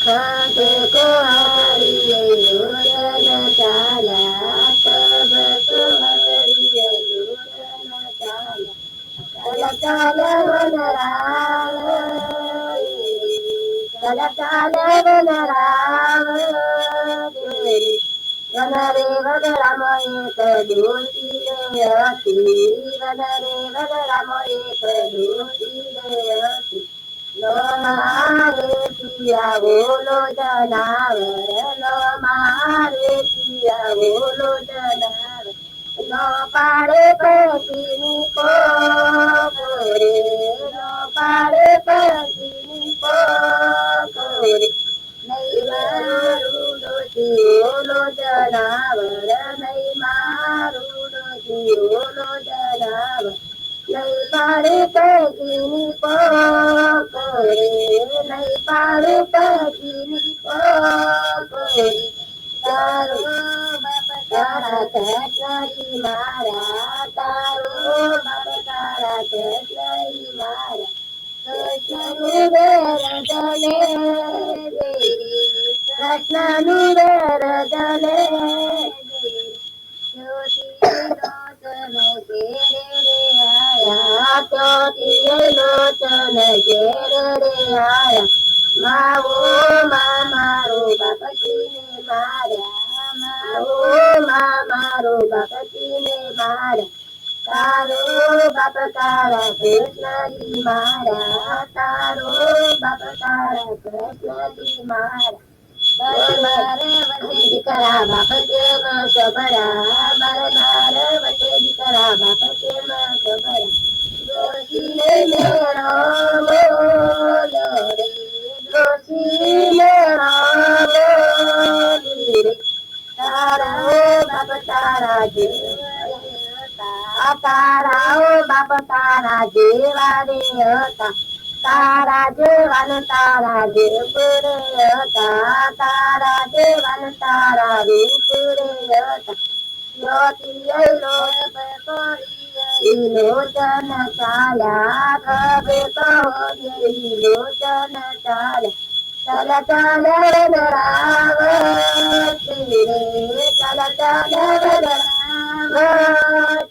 காத்து கோரியை யோரன தாலா பவ கோரியை யோரன தாலா தல தால வனராய் தல தால வனராய் வனரே வதரமயே கதோதிலே ஆசி வனரே வதரமயே கதோதிலே વગરામ એક દોષી રે હતી લો મારે પિયા બોલો જનાવર લો મારે પિયા બોલો જનાવર નો પાડે પતિની પોરે નો પાડે પતિની પોરે નહીં મારું ડોસી ઓલો જનાવર નહીં મારું ડોસી ઓલો જનાવર નહીં પાડે પતિની પોરે નહીં પાડે પતિની પોરે તારો બાપ તારા કચરી મારા તારો બાપ તારા કચરી મારા કૃષ્ણનું વેર જલે કૃષ્ણનું વેર જલે લોચન ઘેર રે આયા માવો મા મારો બાપજીને માર્યા માવો મા મારો બાપજીને માર્યા તારો બાપ તારા કૃષ્ણજી મારા તારો બાપ તારા કૃષ્ણજી મારા દીકરા બાપ કેમ સબરા મારે મારે વચ્ચે દીકરા બાપ કેમ સબરા તારા જેવા રે હતા તારા જેવાન તારા જેવ રે હતા તારા જેવાન તારા રે હતા લોટીએ લોટ કરી લોચન ચાલ્યા ખબે કહો લોચન ચાલ્યા ચલ ચલ ડરાવ ચલ ચલ ડરાવ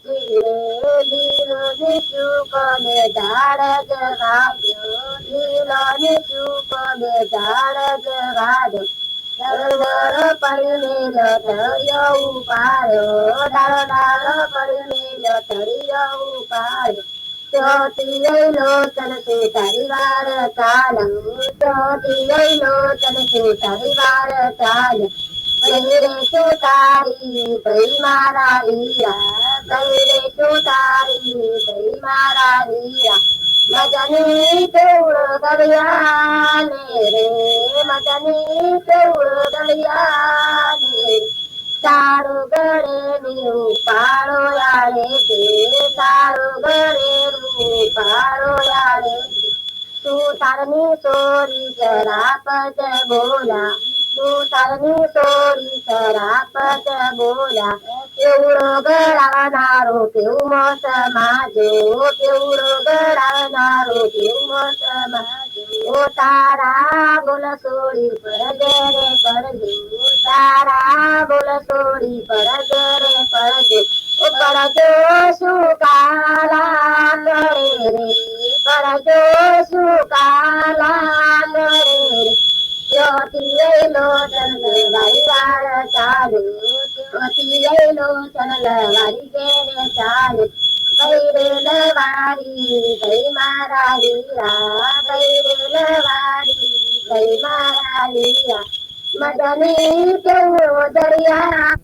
ચીરે લીલો ને ચૂકને ઝાડ જગાવ્યો લીલો ને ચૂકને ઝાડ જગાવ્યો ડાળો પડીને લથડિયો ઉપાડ્યો ડાળો ડાળો પડીને લથડિયો ઉપાડ્યો ચોથી લઈલો તનકે તારી વાર ચાલ ચોથી લઈલો તનકે તારી વાર ચાલ બૈરે શું તારી ભઈ મારા હીરા બૈરે શું તારી ભઈ મારા કેવડો ગળિયાને તારું ગળે નું પાડો યાળે છે તારું ગળે નું પાડો યાળે છે તું તારની ચોરી શરાપત બોલા. તું તારની ચોરી શરાપત બોલા કેવડો ગળાવનારો કેવું મોસમાં જો કેવડો ગળાવનારો કેવું મોત માજો. ઓ તારા બોલ સોરી પરજે રે પરજે ઓ તારા બોલ સોરી પરજે રે પરજે ઓ પરજો શું કાલા કરે રે. પરજો શું કાલા કરે રે. જ્યોતિએ લોચન વારી વાર ચાલુ. જ્યોતિએ લોચન વારી ચાલુ. બૈરેલ વારી ગઈ મારા લીલા બૈરેલ વારી ગઈ મારા લીલા મદની કેવો દરિયા